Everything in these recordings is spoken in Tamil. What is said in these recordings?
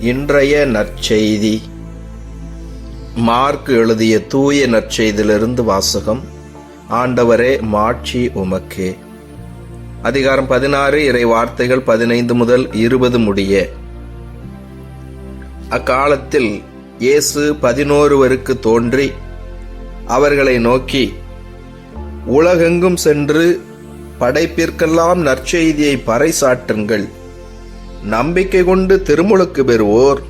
இன்றைய நற்செய்தி. மார்க் எழுதிய தூய நற்செய்தியிலிருந்து வாசகம் ஆண்டவரே மாட்சி உமக்கே. அதிகாரம் பதினாறு இறை வார்த்தைகள் பதினைந்து முதல் இருபது முடிய. அக்காலத்தில் இயேசு பதினோருவருக்கு தோன்றி அவர்களை நோக்கி உலகெங்கும் சென்று படைப்பிற்கெல்லாம் நற்செய்தியை பறைசாற்றுங்கள். நம்பிக்கை கொண்டு திருமுழுக்கு பெறுவோர்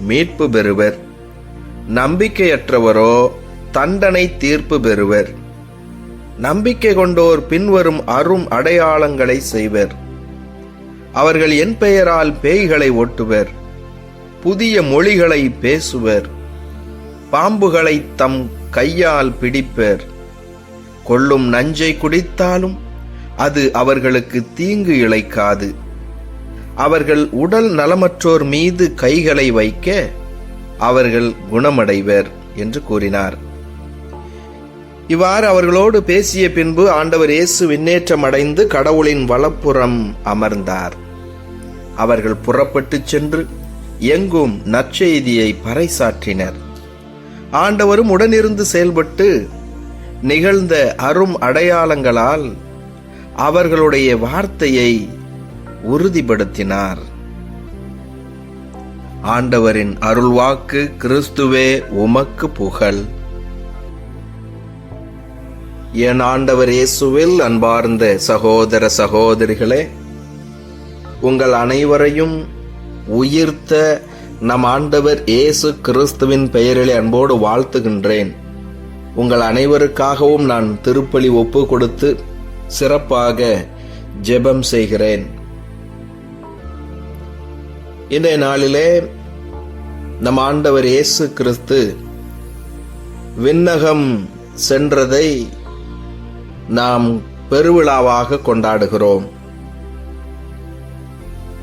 மீட்பு பெறுவர். நம்பிக்கையற்றவரோ தண்டனை தீர்ப்பு பெறுவர். நம்பிக்கை கொண்டோர் பின்வரும் அரும் அடையாளங்களை செய்வர். அவர்கள் என் பெயரால் பேய்களை ஓட்டுவர். புதிய மொழிகளை பேசுவர். பாம்புகளை தம் கையால் பிடிப்பர். கொள்ளும் நஞ்சை குடித்தாலும் அது அவர்களுக்கு தீங்கு இழைக்காது. அவர்கள் உடல் நலமற்றோர் மீது கைகளை வைக்க அவர்கள் குணமடைவர் என்று கூறினார். இவ்வாறு அவர்களோடு பேசிய பின்பு ஆண்டவர் இயேசு விண்ணேற்றம் அடைந்து கடவுளின் வலப்புறம் அமர்ந்தார். அவர்கள் புறப்பட்டுச் சென்று எங்கும் நற்செய்தியை பறைசாற்றினர். ஆண்டவரும் உடனிருந்து செயல்பட்டு நிகழ்ந்த அரும் அடையாளங்களால் அவர்களுடைய வார்த்தையை உறுதிப்படுத்தினார். ஆண்டவரின் அருள்வாக்கு கிறிஸ்துவே உமக்கு புகழ். என் ஆண்டவர் இயேசுவில் அன்பார்ந்த சகோதர சகோதரிகளே உங்கள் அனைவரையும் உயிர்த்த நம் ஆண்டவர் இயேசு கிறிஸ்துவின் பெயரிலே அன்போடு வாழ்த்துகின்றேன். உங்கள் அனைவருக்காகவும் நான் திருப்பலி ஒப்பு கொடுத்து சிறப்பாக ஜெபம் செய்கிறேன். இன்றைய நாளிலே நம் ஆண்டவர் இயேசு கிறிஸ்து விண்ணகம் சென்றதை நாம் பெருவிழாவாக கொண்டாடுகிறோம்.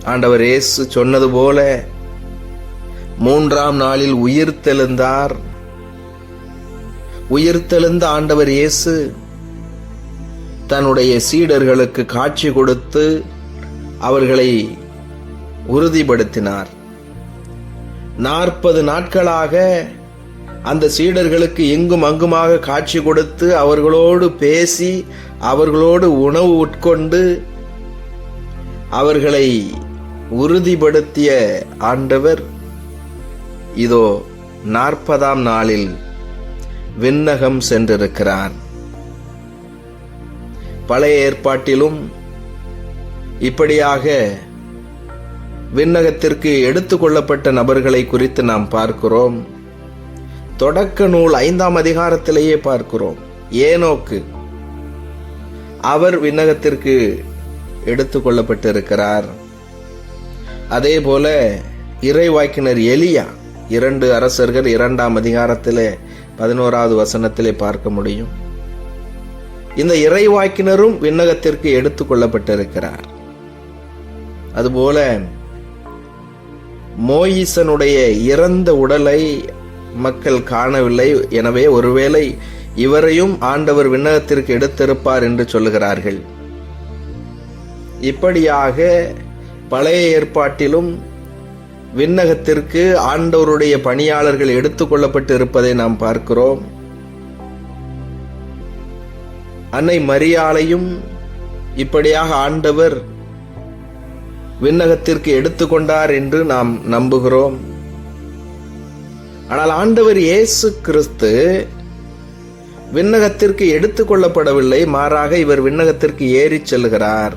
ஆண்டவர் இயேசு சொன்னது போல மூன்றாம் நாளில் உயிர்த்தெழுந்தார் உயிர்த்தெழுந்த ஆண்டவர் இயேசு தன்னுடைய சீடர்களுக்கு காட்சி கொடுத்து அவர்களை உறுதிப்படுத்தினார். நாற்பது நாட்களாக அந்த சீடர்களுக்கு எங்கும் அங்குமாக காட்சி கொடுத்து அவர்களோடு பேசி அவர்களோடு உணவு உட்கொண்டு அவர்களை உறுதிப்படுத்திய ஆண்டவர் இதோ நாற்பதாம் நாளில் விண்ணகம் சென்றிருக்கிறார். பழைய ஏற்பாட்டிலும் இப்படியாக விண்ணகத்திற்கு எடுத்துக்கொள்ளப்பட்ட நபர்களை குறித்து நாம் பார்க்கிறோம். தொடக்க நூல் ஐந்தாம் அதிகாரத்திலேயே பார்க்கிறோம். ஏனோக்கு அவர் விண்ணகத்திற்கு எடுத்துக்கொள்ளப்பட்டிருக்கிறார் அதே போல இறைவாக்கினர் எலியா இரண்டு அரசர்கள் இரண்டாம் அதிகாரத்திலே பதினோராவது வசனத்திலே பார்க்க முடியும். இந்த இறைவாக்கினரும் விண்ணகத்திற்கு எடுத்துக்கொள்ளப்பட்டிருக்கிறார் அதுபோல மோயிசனுடைய இறந்த உடலை மக்கள் காணவில்லை. எனவே ஒருவேளை இவரையும் ஆண்டவர் விண்ணகத்திற்கு எடுத்திருப்பார் என்று சொல்லுகிறார்கள். இப்படியாக பழைய ஏற்பாட்டிலும் விண்ணகத்திற்கு ஆண்டவருடைய பணியாளர்கள் எடுத்துக்கொள்ளப்பட்டு இருப்பதை நாம் பார்க்கிறோம். அன்னை மரியாளையும் இப்படியாக ஆண்டவர் விண்ணகத்திற்கு எடுத்துக்கொண்டார் என்று நாம் நம்புகிறோம். ஆனால் ஆண்டவர் இயேசு கிறிஸ்து விண்ணகத்திற்கு எடுத்துக்கொள்ளப்படவில்லை மாறாக இவர் விண்ணகத்திற்கு ஏறிச் செல்கிறார்.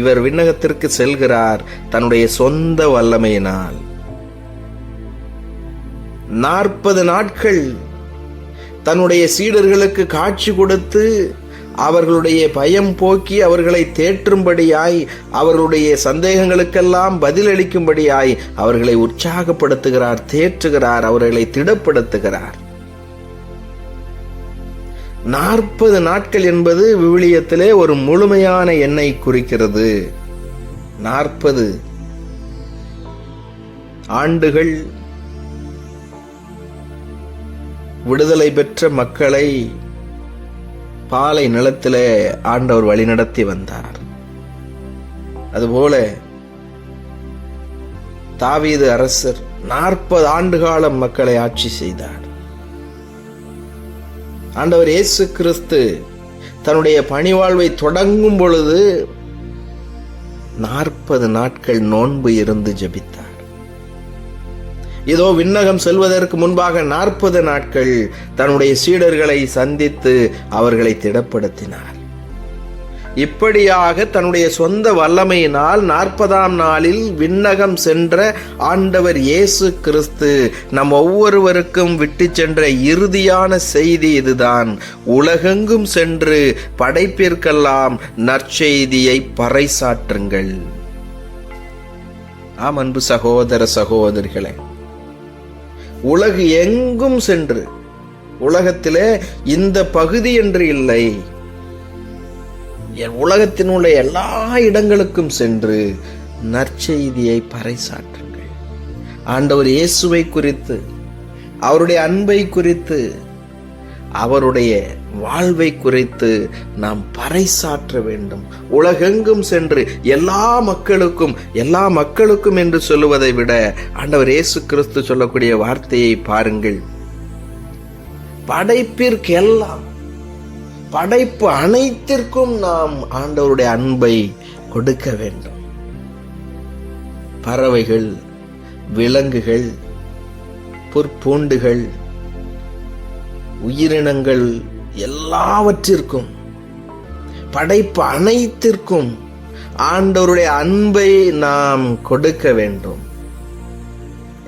இவர் விண்ணகத்திற்கு செல்கிறார் தன்னுடைய சொந்த வல்லமையினால். நாற்பது நாட்கள் தன்னுடைய சீடர்களுக்கு காட்சி கொடுத்து அவர்களுடைய பயம் போக்கி அவர்களை தேற்றும்படியாய் அவர்களுடைய சந்தேகங்களுக்கெல்லாம் பதிலளிக்கும்படியாய் அவர்களை உற்சாகப்படுத்துகிறார் தேற்றுகிறார் அவர்களை திடப்படுத்துகிறார். நாற்பது நாட்கள் என்பது விவிலியத்திலே ஒரு முழுமையான எண்ணை குறிக்கிறது. நாற்பது ஆண்டுகள் விடுதலை பெற்ற மக்களை பாலை நிலத்திலே ஆண்டவர் வழிநடத்தி வந்தார். அதுபோல தாவீது அரசர் நாற்பது ஆண்டு காலம் மக்களை ஆட்சி செய்தார். ஆண்டவர் இயேசு கிறிஸ்து தன்னுடைய பணிவாழ்வை தொடங்கும் பொழுது நாற்பது நாட்கள் நோன்பு இருந்து ஜெபித்தார். இதோ விண்ணகம் செல்வதற்கு முன்பாக நாற்பது நாட்கள் தன்னுடைய சீடர்களை சந்தித்து அவர்களை திடப்படுத்தினார். இப்படியாக தன்னுடைய சொந்த வல்லமையினால் நாற்பதாம் நாளில் விண்ணகம் சென்ற ஆண்டவர் இயேசு கிறிஸ்து நம் ஒவ்வொருவருக்கும் விட்டு சென்ற இறுதியான செய்தி இதுதான். உலகெங்கும் சென்று படைப்பிற்கெல்லாம் நற்செய்தியை பறைசாற்றுங்கள். ஆம் அன்பு சகோதர சகோதரிகளே உலகு எங்கும் சென்று உலகத்திலே இந்த பகுதி என்று இல்லை. என் உலகத்தினுடைய எல்லா இடங்களுக்கும் சென்று நற்செய்தியை பறைசாற்றுங்கள். ஆண்டவர் இயேசுவை குறித்து அவருடைய அன்பை குறித்து அவருடைய வாழ்வை குறித்து நாம் பறைசாற்ற வேண்டும். உலகெங்கும் சென்று எல்லா மக்களுக்கும் எல்லா மக்களுக்கும் என்று சொல்லுவதை விட ஆண்டவர் இயேசு கிறிஸ்து சொல்லக்கூடிய வார்த்தையை பாருங்கள். படைப்பிற்கெல்லாம் படைப்பு அனைத்திற்கும் நாம் ஆண்டவருடைய அன்பை கொடுக்க வேண்டும். பறவைகள் விலங்குகள் புற்பூண்டுகள் உயிரினங்கள் எல்லாவற்றிற்கும் படைப்பு அனைத்திற்கும் ஆண்டவருடைய அன்பை நாம் கொடுக்க வேண்டும்.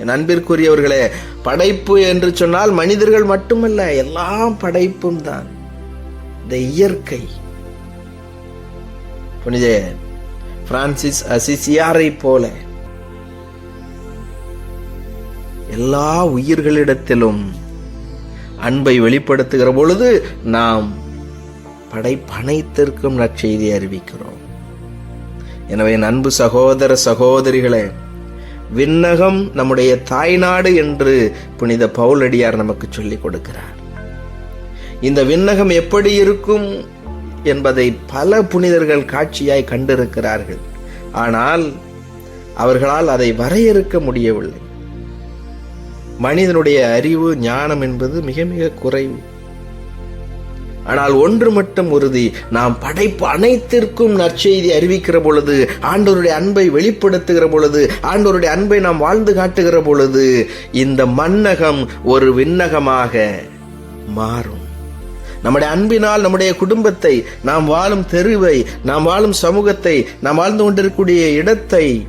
என் அன்பிற்குரியவர்களே படைப்பு என்று சொன்னால் மனிதர்கள் மட்டுமல்ல எல்லாம் படைப்பும் தான். இந்த இயற்கை. புனித பிரான்சிஸ் அசிசியாரை போல எல்லா உயிர்களிடத்திலும் அன்பை வெளிப்படுத்துகிற பொழுது நாம் படைப்பனைத்திற்கும் நற்செய்தி அறிவிக்கிறோம். எனவே அன்பு சகோதர சகோதரிகளே விண்ணகம் நம்முடைய தாய்நாடு என்று புனித பவுலடியார் நமக்கு சொல்லிக் கொடுக்கிறார். இந்த விண்ணகம் எப்படி இருக்கும் என்பதை பல புனிதர்கள் காட்சியாய் கண்டிருக்கிறார்கள். ஆனால் அவர்களால் அதை வரையறுக்க முடியவில்லை. மனிதனுடைய அறிவு ஞானம் என்பது மிக மிக குறைவு. ஆனால் ஒன்று மட்டும் உறுதி நாம் படைப்பு அனைத்திற்கும் நற்செய்தி அறிவிக்கிற பொழுது ஆண்டோருடைய அன்பை வெளிப்படுத்துகிற பொழுது ஆண்டவருடைய அன்பை நாம் வாழ்ந்து காட்டுகிற பொழுது இந்த மன்னகம் ஒரு விண்ணகமாக மாறும். நம்முடைய அன்பினால் நம்முடைய குடும்பத்தை நாம் வாழும் தெருவை நாம் வாழும் சமூகத்தை நாம் வாழ்ந்து கொண்டிருக்கக்கூடிய இடத்தை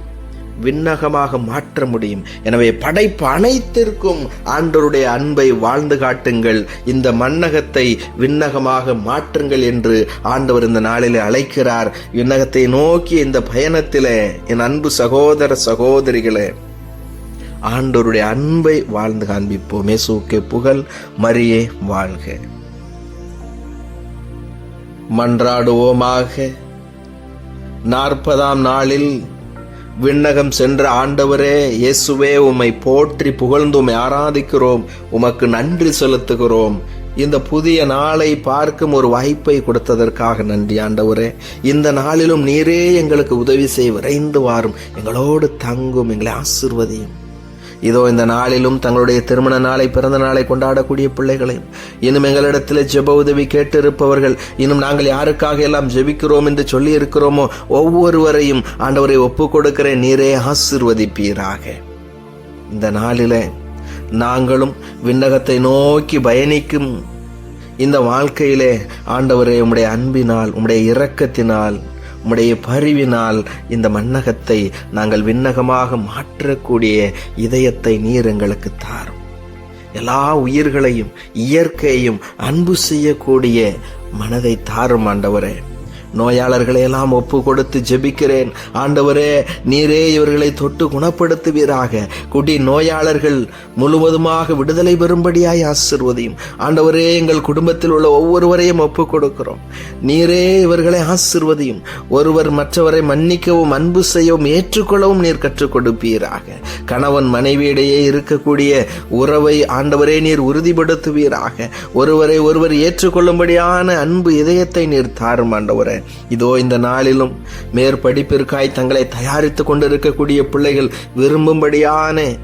விண்ணகமாக மாற்ற முடியும். எனவே படைப்பு அனைத்திற்கும் ஆண்டவருடைய அன்பை வாழ்ந்து காட்டுங்கள். இந்த மன்னகத்தை விண்ணகமாக மாற்றுங்கள் என்று ஆண்டவர் இந்த நாளில் அழைக்கிறார். விண்ணகத்தை நோக்கி இந்த பயணத்திலே என் அன்பு சகோதர சகோதரிகளே ஆண்டவருடைய அன்பை வாழ்ந்து காண்பிப்போம். இயேசுவுக்கே புகழ் மரியே வாழ்க. மன்றாடுவோமாக. நாற்பதாம் நாளில் விண்ணகம் சென்ற ஆண்டவரே இயேசுவே உம்மை போற்றி புகழ்ந்து உம்மை ஆராதிக்கிறோம். உமக்கு நன்றி செலுத்துகிறோம். இந்த புதிய நாளை பார்க்கும் ஒரு வாய்ப்பை கொடுத்ததற்காக நன்றி ஆண்டவரே. இந்த நாளிலும் நீரே எங்களுக்கு உதவி செய்ய விரைந்து வாரும். எங்களோடு தங்கும் எங்களை ஆசிர்வதியும். இதோ இந்த நாளிலும் தங்களுடைய திருமண நாளை பிறந்த நாளை கொண்டாடக்கூடிய பிள்ளைகளையும் இன்னும் எங்களிடத்தில் ஜெப உதவி கேட்டிருப்பவர்கள் இன்னும் நாங்கள் யாருக்காக எல்லாம் ஜெபிக்கிறோம் என்று சொல்லி இருக்கிறோமோ ஒவ்வொருவரையும் ஆண்டவரை ஒப்பு கொடுக்கிற நீரே ஆசிர்வதிப்பீராக. இந்த நாளில நாங்களும் விண்ணகத்தை நோக்கி பயணிக்கும் இந்த வாழ்க்கையிலே ஆண்டவரே உம்முடைய அன்பினால் உம்முடைய இரக்கத்தினால் உம்முடைய பரிவினால் இந்த மன்னகத்தை நாங்கள் விண்ணகமாக மாற்றக்கூடிய இதயத்தை நீர் எங்களுக்கு தாரும். எல்லா உயிர்களையும் இயற்கையையும் அன்பு செய்யக்கூடிய மனதை தாரும் ஆண்டவரே. நோயாளர்களை எல்லாம் ஒப்பு கொடுத்து ஜெபிக்கிறேன். ஆண்டவரே நீரே இவர்களை தொட்டு குணப்படுத்துவீராக. குடி நோயாளர்கள் முழுவதுமாக விடுதலை பெறும்படியாய் ஆசிர்வதியும். ஆண்டவரே எங்கள் குடும்பத்தில் உள்ள ஒவ்வொருவரையும் ஒப்பு கொடுக்கிறோம் நீரே இவர்களை ஆசிர்வதியும். ஒருவர் மற்றவரை மன்னிக்கவும் அன்பு செய்யவும் ஏற்றுக்கொள்ளவும் நீர் கற்றுக் கொடுப்பீராக கணவன் மனைவியிடையே இருக்கக்கூடிய உறவை ஆண்டவரே நீர் உறுதிப்படுத்துவீராக. ஒருவரை ஒருவர் ஏற்றுக்கொள்ளும்படியான அன்பு இதயத்தை நீர் தாரும் ஆண்டவரே. இதோ இந்த நாளிலும் மேற்படிப்பிற்காய் தங்களை தயாரித்துக் கொண்டிருக்கக்கூடிய பிள்ளைகள் விரும்பும்படியான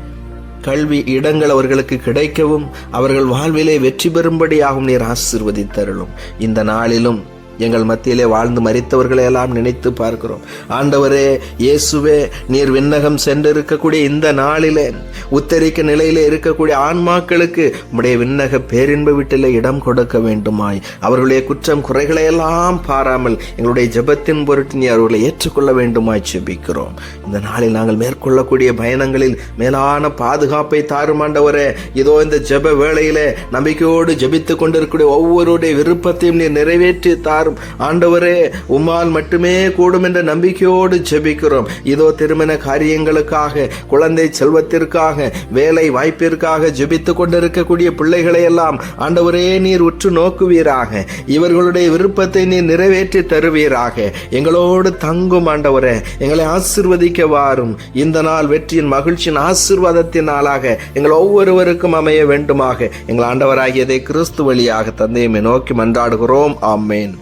கல்வி இடங்கள் அவர்களுக்கு கிடைக்கவும் அவர்கள் வாழ்விலே வெற்றி பெறும்படியாகவும் நீர் ஆசிர்வதித்தருளும். இந்த நாளிலும் எங்கள் மத்தியிலே வாழ்ந்து மறித்தவர்களை எல்லாம் நினைத்து பார்க்கிறோம். ஆண்டவரே இயேசுவே நீர் விண்ணகம் சென்றிருக்கக்கூடிய இந்த நாளிலே உத்தரிக்க நிலையிலே இருக்கக்கூடிய ஆன்மாக்களுக்கு உடைய விண்ணக பேரின்ப வீட்டிலே இடம் கொடுக்க வேண்டுமாய். அவர்களுடைய குற்றம் குறைகளை எல்லாம் பாராமல் எங்களுடைய ஜெபத்தின் பொருட்டு நீ அவர்களை ஏற்றுக்கொள்ள வேண்டுமாய் ஜெபிக்கிறோம். இந்த நாளில் நாங்கள் மேற்கொள்ளக்கூடிய பயணங்களில் மேலான பாதுகாப்பை தாருமாண்டவரே இதோ இந்த ஜெப வேளையிலே நம்பிக்கையோடு ஜெபித்துக் கொண்டிருக்கக்கூடிய ஒவ்வொருடைய விருப்பத்தையும் நீர் நிறைவேற்றி தாரும் ஆண்டவரே உம்மால் மட்டுமே கூடும் என்ற நம்பிக்கையோடு ஜெபிக்கிறோம். இதோ திருமண காரியங்களுக்காக குழந்தை செல்வத்திற்காக வேலை வாய்ப்பிற்காக ஜெபித்துக் கொண்டிருக்கக்கூடிய பிள்ளைகளை எல்லாம் ஆண்டவரே நீர் உற்று நோக்குவீராக. இவர்களுடைய விருப்பத்தை நீர் நிறைவேற்றி தருவீராக. எங்களோடு தங்கும் ஆண்டவரே எங்களை ஆசிர்வதிக்க வாரும். இந்த நாள் வெற்றியின் மகிழ்ச்சியின் ஆசிர்வாதத்தின் நாளாக எங்கள் ஒவ்வொருவருக்கும் அமைய வேண்டுமாக. எங்கள் ஆண்டவராகியதை கிறிஸ்து வழியாக தந்தையுமே நோக்கி மன்றாடுகிறோம். ஆமேன்.